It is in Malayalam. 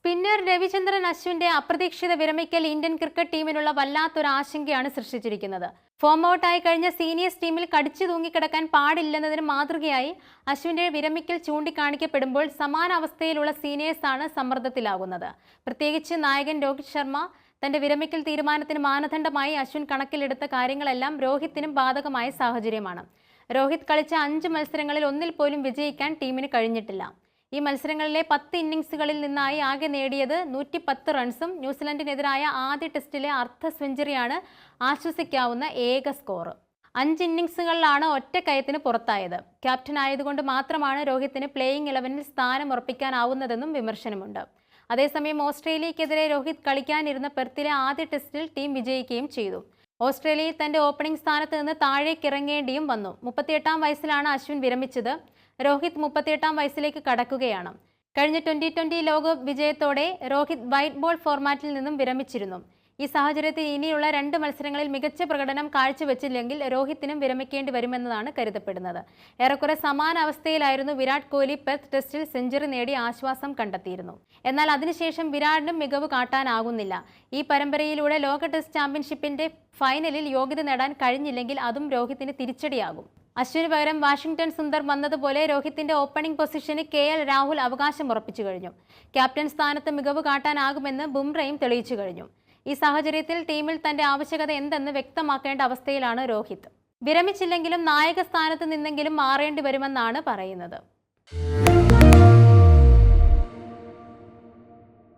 സ്പിന്നർ രവിചന്ദ്രൻ അശ്വിന്റെ അപ്രതീക്ഷിത വിരമിക്കൽ ഇന്ത്യൻ ക്രിക്കറ്റ് ടീമിനുള്ള വല്ലാത്തൊരു ആശങ്കയാണ് സൃഷ്ടിച്ചിരിക്കുന്നത്. ഫോം ഔട്ടായി കഴിഞ്ഞ സീനിയേഴ്സ് ടീമിൽ കടിച്ചു തൂങ്ങിക്കിടക്കാൻ പാടില്ലെന്നതിന് മാതൃകയായി അശ്വിന്റെ വിരമിക്കൽ ചൂണ്ടിക്കാണിക്കപ്പെടുമ്പോൾ സമാന അവസ്ഥയിലുള്ള സീനിയേഴ്സാണ് സമ്മർദ്ദത്തിലാകുന്നത്. പ്രത്യേകിച്ച് നായകൻ രോഹിത് ശർമ്മ തന്റെ വിരമിക്കൽ തീരുമാനത്തിന് മാനദണ്ഡമായി അശ്വിൻ കണക്കിലെടുത്ത കാര്യങ്ങളെല്ലാം രോഹിത്തിനും ബാധകമായ സാഹചര്യമാണ്. രോഹിത് കളിച്ച അഞ്ച് മത്സരങ്ങളിൽ ഒന്നിൽ പോലും വിജയിക്കാൻ ടീമിന് കഴിഞ്ഞിട്ടില്ല. ഈ മത്സരങ്ങളിലെ പത്ത് ഇന്നിംഗ്സുകളിൽ നിന്നായി ആകെ നേടിയത് നൂറ്റി പത്ത് റൺസും ന്യൂസിലൻഡിനെതിരായ ആദ്യ ടെസ്റ്റിലെ അർദ്ധ സെഞ്ചുറിയാണ് ആശ്വസിക്കാവുന്ന ഏക സ്കോർ. അഞ്ച് ഇന്നിംഗ്സുകളിലാണ് ഒറ്റക്കയത്തിന് പുറത്തായത്. ക്യാപ്റ്റൻ ആയതുകൊണ്ട് മാത്രമാണ് രോഹിത്തിന് പ്ലേയിങ് ഇലവനിൽ സ്ഥാനം ഉറപ്പിക്കാനാവുന്നതെന്നും വിമർശനമുണ്ട്. അതേസമയം ഓസ്ട്രേലിയക്കെതിരെ രോഹിത് കളിക്കാനിരുന്ന പെർത്തിലെ ആദ്യ ടെസ്റ്റിൽ ടീം വിജയിക്കുകയും ചെയ്തു. ഓസ്ട്രേലിയയിൽ തന്റെ ഓപ്പണിംഗ് സ്ഥാനത്ത് നിന്ന് താഴേക്കിറങ്ങേണ്ടിയും വന്നു. മുപ്പത്തിയെട്ടാം വയസ്സിലാണ് അശ്വിൻ വിരമിച്ചത്. രോഹിത് മുപ്പത്തിയെട്ടാം വയസ്സിലേക്ക് കടക്കുകയാണ്. കഴിഞ്ഞ ട്വന്റി ട്വന്റി ലോകകപ്പ് വിജയത്തോടെ രോഹിത് വൈറ്റ് ബോൾ ഫോർമാറ്റിൽ നിന്നും വിരമിച്ചിരുന്നു. ഈ സാഹചര്യത്തിൽ ഇനിയുള്ള രണ്ട് മത്സരങ്ങളിൽ മികച്ച പ്രകടനം കാഴ്ചവെച്ചില്ലെങ്കിൽ രോഹിത്തിനും വിരമിക്കേണ്ടി വരുമെന്നതാണ് കരുതപ്പെടുന്നത്. ഏറെക്കുറെ സമാന അവസ്ഥയിലായിരുന്നു വിരാട് കോഹ്ലി പെർത്ത് ടെസ്റ്റിൽ സെഞ്ചുറി നേടി ആശ്വാസം കണ്ടെത്തിയിരുന്നു. എന്നാൽ അതിനുശേഷം വിരാടിനും മികവ് കാട്ടാനാകുന്നില്ല. ഈ പരമ്പരയിലൂടെ ലോക ടെസ്റ്റ് ചാമ്പ്യൻഷിപ്പിന്റെ ഫൈനലിൽ യോഗ്യത നേടാൻ കഴിഞ്ഞില്ലെങ്കിൽ അതും രോഹിത്തിന് തിരിച്ചടിയാകും. അശ്വിന് പകരം വാഷിംഗ്ടൺ സുന്ദർ വന്നതുപോലെ രോഹിത്തിന്റെ ഓപ്പണിംഗ് പൊസിഷന് കെ എൽ രാഹുൽ അവകാശം ഉറപ്പിച്ചു കഴിഞ്ഞു. ക്യാപ്റ്റൻ സ്ഥാനത്ത് മികവ് കാട്ടാനാകുമെന്ന് ബുംറയും തെളിയിച്ചു കഴിഞ്ഞു. ഈ സാഹചര്യത്തിൽ ടീമിൽ തന്റെ ആവശ്യകത എന്തെന്ന് വ്യക്തമാക്കേണ്ട അവസ്ഥയിലാണ് രോഹിത്. വിരമിച്ചില്ലെങ്കിലും നായക സ്ഥാനത്ത് നിന്നെങ്കിലും മാറേണ്ടി വരുമെന്നാണ് പറയുന്നത്.